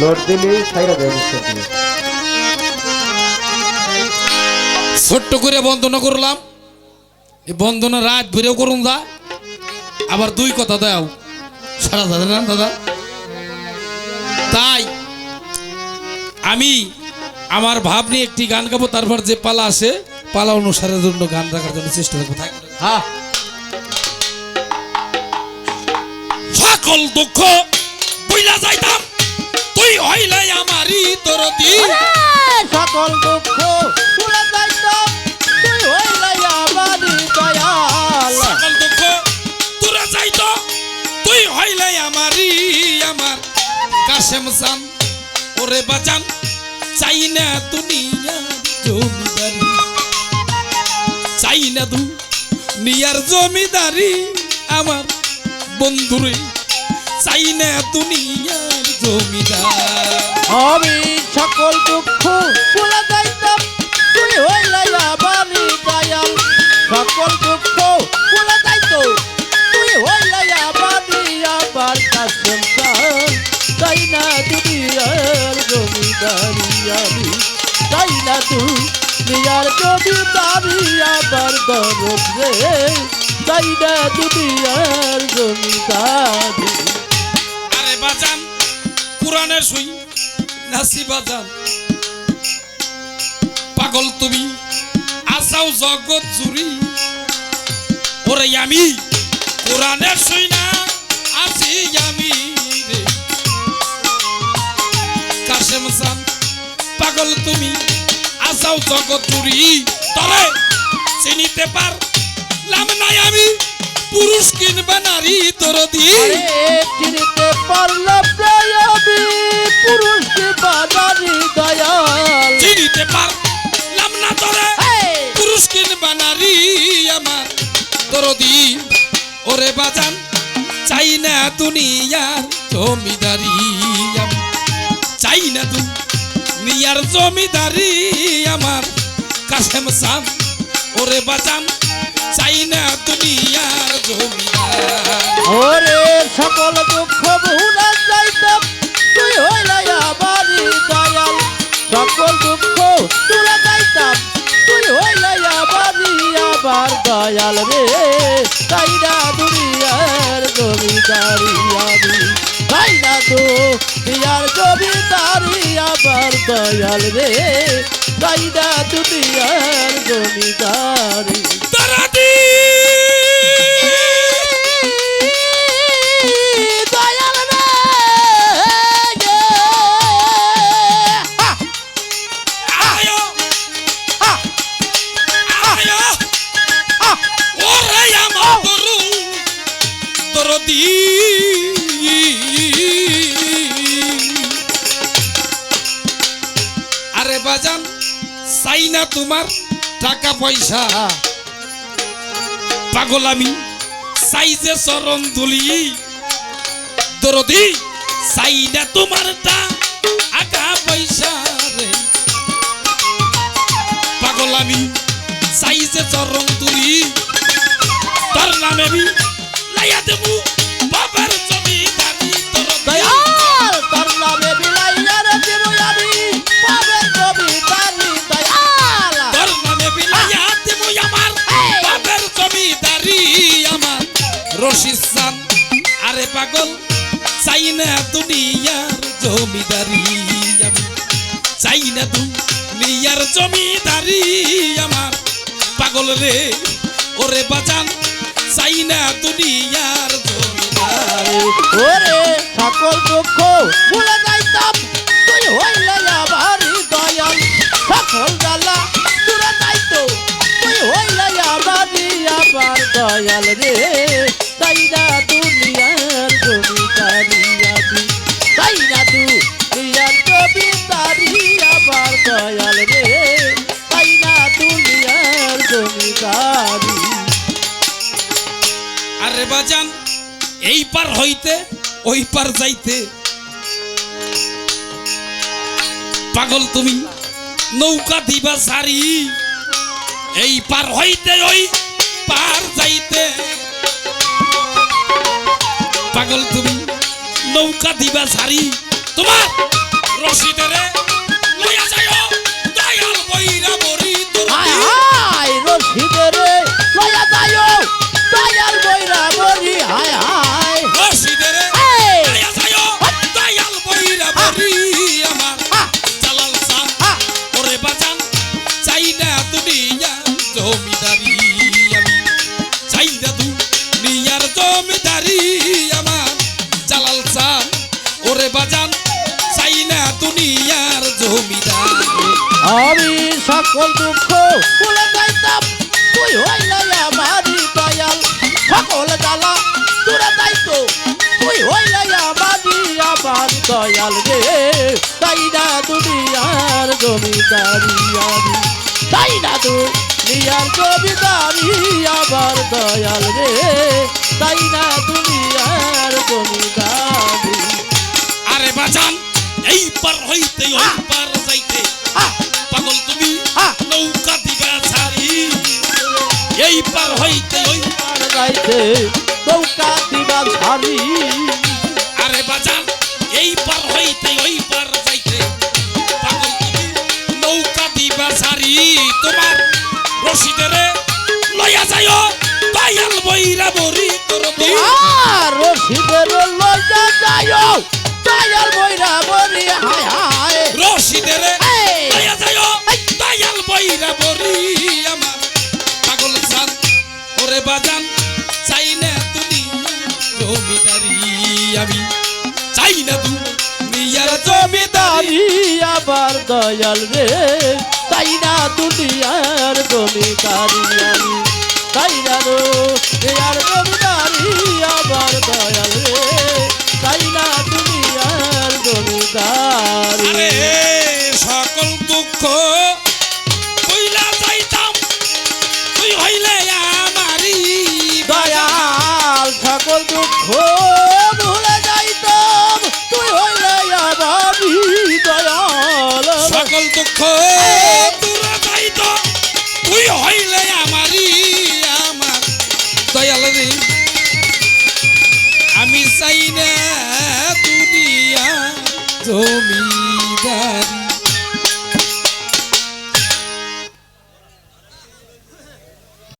Load. ছোট্ট করে বন্দনা করলাম। এই বন্দনা রাত ভরেও করুন দা। আবার দুই কথা দাও। সারা দাদা না দাদা? তাই আমি আমার ভাব নিয়ে একটি গান গাবো তারপর যে পালা আসে পালা অনুসারের জন্য গান রাখার জন্য চেষ্টা করব। থাকবে হ্যাঁ। সকল দুঃখ বুইলা যাইতাম। তুই হইলে আমারই দরদি সকল দুঃখ পুরা যাইতাম তুই হইলাই আমারই দয়াল। সকল দুঃখ দূরে যাইত তুই হইলে আমারই আমার। কাশেম সান ওরে বাজান চাই না দুনিয়া জমিদারি। চাই না দু নিয়ার জমিদারি আমার বন্ধুরে। চাই না দুনিয়ার জমিদার। আমি সকল দুঃখ পুরা যাইতাম। তুই হইলাই আমারই দয়াল সকল দুঃখ পুরা যাইতো তুই হইলাই আমারই আমার কাছে তাই না দুনিয়ার জমিদারি আমি। তাই না তুই নিয়ার জমিদারি আমার দরদ রে। তাই না দুনিয়ার জমিদারি। আরে বাজান কোরআনের শুই, নাসি বাজান। পাগল তুমি, আসাও জগৎ জুড়ি। ওরে আমি কোরআনের শুই না, আছি আমি পাগল তুমি, আসাও জগৎ জুড়ি। তবে চিনিতে পার লাম নাই আমি পুরুষ কিনবা নারী তোর দিয়ে না দয়াল। চিনিতে পারলাম না তোরে। পুরুষ কিনবা নারী আমার ওরে বাজান চাই না দুনিয়ার জমিদারি চাই না তু নিয়ার জমিদারি আমার। কাশেম সান ওরে বাজান চাই না দুনিয়ার ওরে সকল দুঃখ ভুলা যাইতাম, তুই হইলাই আমারি দয়াল। সকল দুঃখ তুলা যাইতাম, তুই হইলাই আমারি আমার দয়াল রে। তাই না দুনিয়ার জমিদারি আমি তাই না জমিদারি আমার দয়াল রে। তাই দুনিয়ার জমিদারি আরে বাজান, চাই না তোমার টাকা পয়সা। পাগল আমি, চাই যে চরণ তুলি দরদি, চাই না তোমার টাকা পয়সা রে। পাগল আমি, চাই যে চরণ তুলি তোর নামে আমি লাইয়া দেবু। আমার এই! বাবার জমি দারি আমার। রশিদ সান আরে পাগল চাই না দুনিয়ার জমিদারি আমি। চাই না দুনিয়ার জমিদারি আমার। পাগল রে ওরে বাজান চাই না দুনিয়ার জমিদারি ওরে সকল দুঃখ ভুলে যাইতাম। তুই হইলে আমারি দয়াল। সকল জ্বালা দূরে যাইতো। তুই হইলে আমারি আমার দয়াল রে। তাই না দুনিয়ার জমিদারি আমি তাই না দুনিয়ার জমিদারি আমার দয়াল বাজান এই পার হইতে ওই পার যাইতে। পাগল তুমি, নৌকা দিবা সারি। এই পার হইতে ওই পার যাইতে। পাগল তুমি, নৌকা দিবা সারি। ওরে বাজান, চাই না দুনিয়ার জমিদারি। আমি সকল দুঃখ ভুলে যাইতাম, তুই হইলে আমারই দয়াল। সকল জ্বালা দূরে যাইতো, তুই হইলে আমারই, আমার দয়াল রে। তাই দুনিয়ার জমিদারি আমি। তাই না দুনিয়ার জমিদারি আমার দয়াল রে। দুনিয়ার জমিদারি পার যাইতে পাগল তুমি! নৌকা দিবা ছাড়ি। এই পার হইতে ওই আর যাইতে নৌকা দিবা ছাড়ি। আরে বাজান এই পার হইতে ওই পার যাইতে। পাগল তুমি নৌকা দিবা ছাড়ি। তোমার রশিদেরে লইয়া যাইও। দয়াল বইরা বরি তোর রশিদের লইয়া যাইও। দয়াল বইরা বরি হায় হায়। রশিদেরে এই! লইয়া যাইও দয়াল বইরা বরি আমার পাগল সান ওরে বাজান চাই না তুমি জমিদারি আমি। চাই না দুনিয়ার জমিদারি আবার দয়াল রে। তাই না দুনিয়ার জমিদারি আমি। তাই না দুনিয়ার জমিদারি দয়াল রে। আমি চাই না দুনিয়া জমিদারি